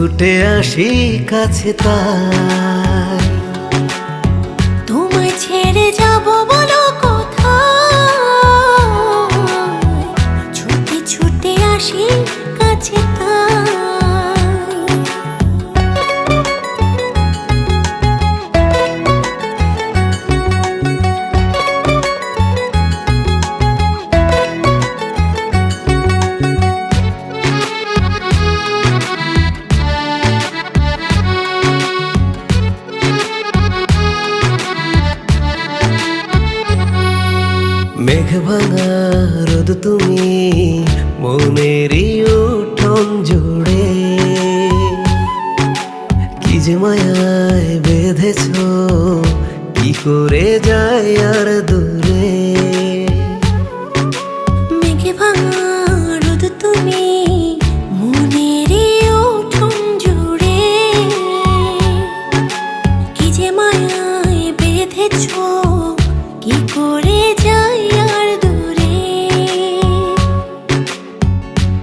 ছুটে আসি কাছে তা তোমায় ছেড়ে যাব বলো মেঘ রোদ তুমি মনেরই উঠন জুড়ে। কি যে মায়ায় বেঁধেছ, কি করে যায় আর দূরে?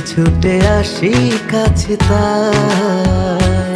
ছুটে আসি কাছে তাই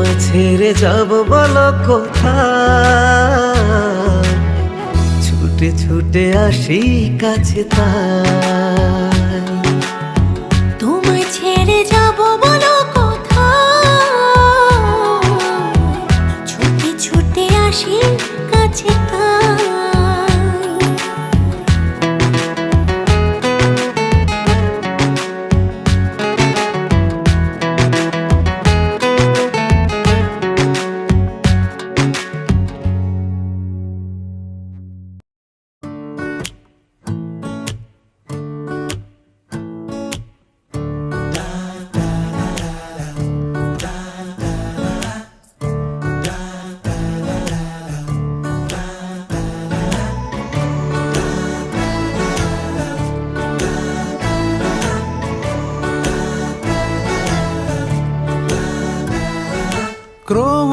তোমায় ছেড়ে যাব বলো কোথা ছুটে ছুটে আসি কাছে তাই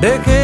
de que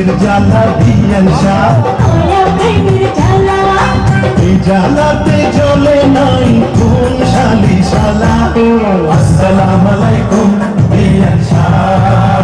প্রেমের জ্বালা দিয়ান শাহ এই চলে নাই কোন শালি শালা আসসালাম আলাইকুম শাহ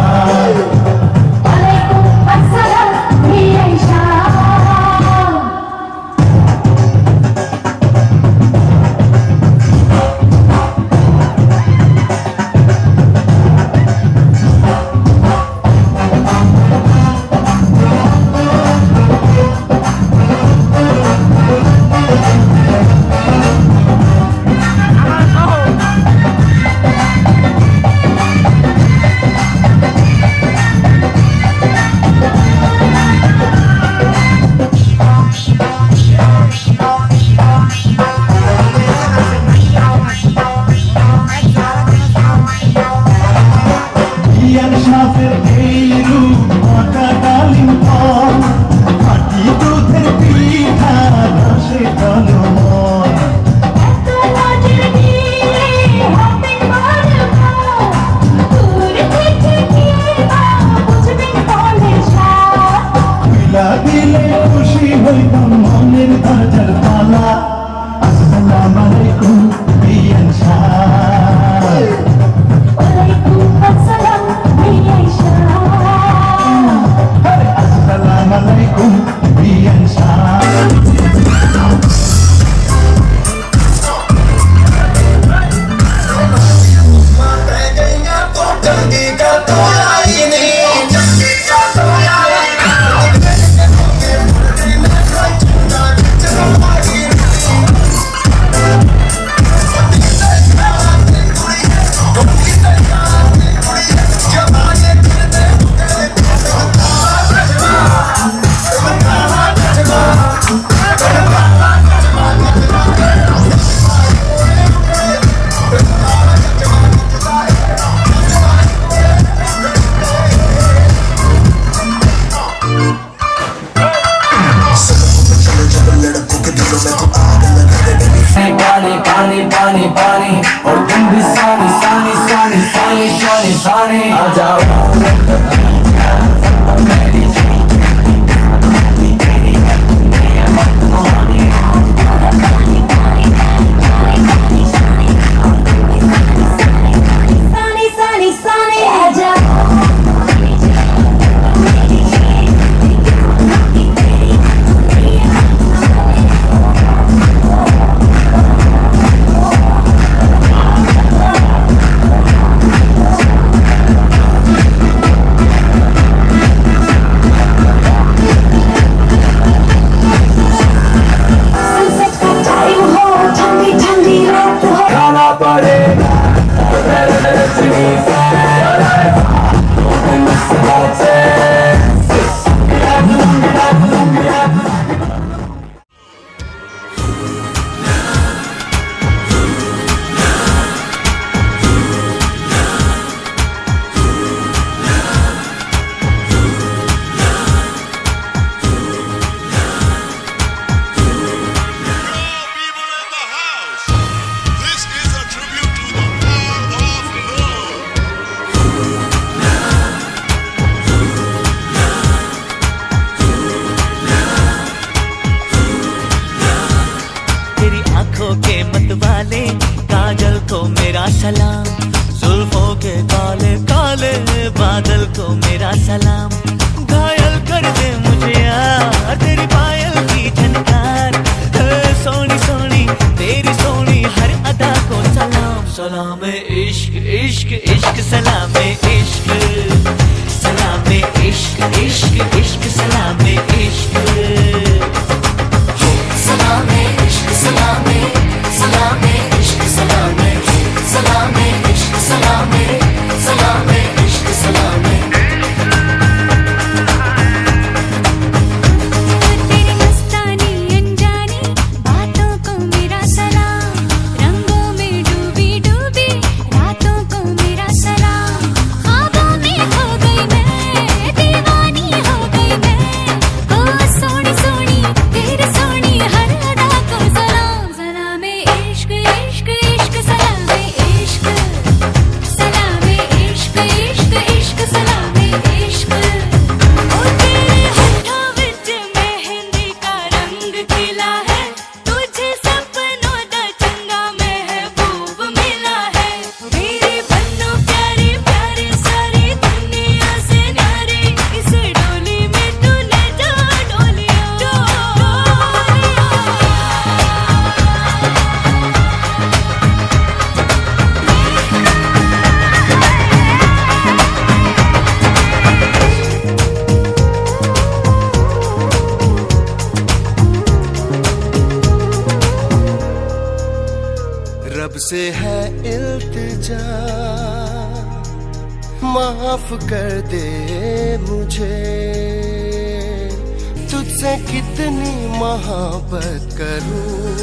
जुल्फों के काले काले बादल को मेरा सलाम। घायल कर दे मुझे यार, तेरी पायल की झनकार। सोनी सोनी, तेरी सोनी, हर अदा को सलाम। सलाम इश्क इश्क इश्क, सलाम इश्क। सलाम इश्क इश्क इश्क, सलाम इश्क। रब से है इल्तिजा। माफ़ कर दे मुझे। तुझसे कितनी मोहब्बत करूँ?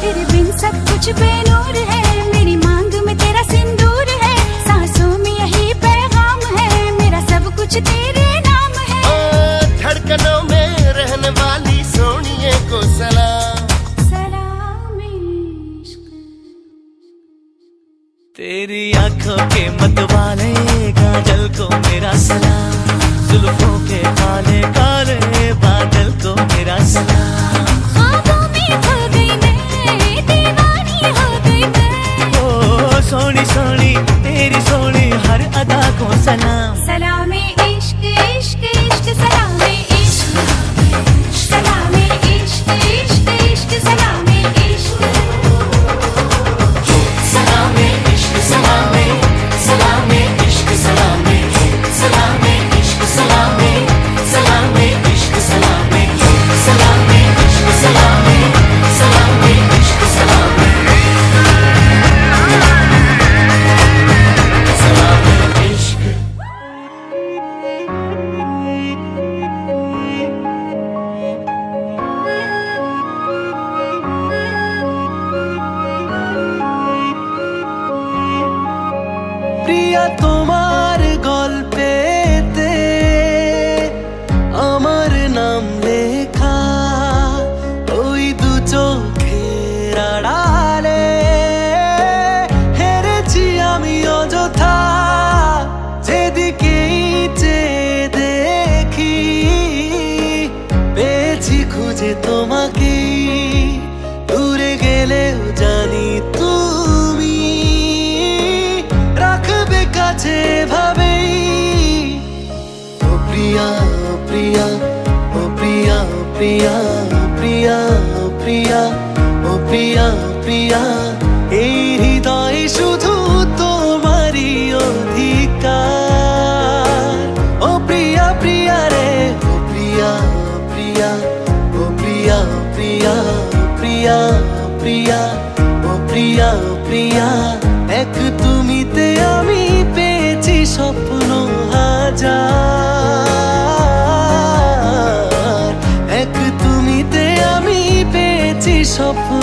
तेरे बिन सब कुछ बेनूर है। मेरी मांग में तेरा सिंदूर है। सांसों में यही पैगाम है। मेरा सब कुछ तेरे नाम है। धड़कनों में रहने वाली सोनिए को सलाम। तेरी आँखों के मत স্বপ্ন হাজার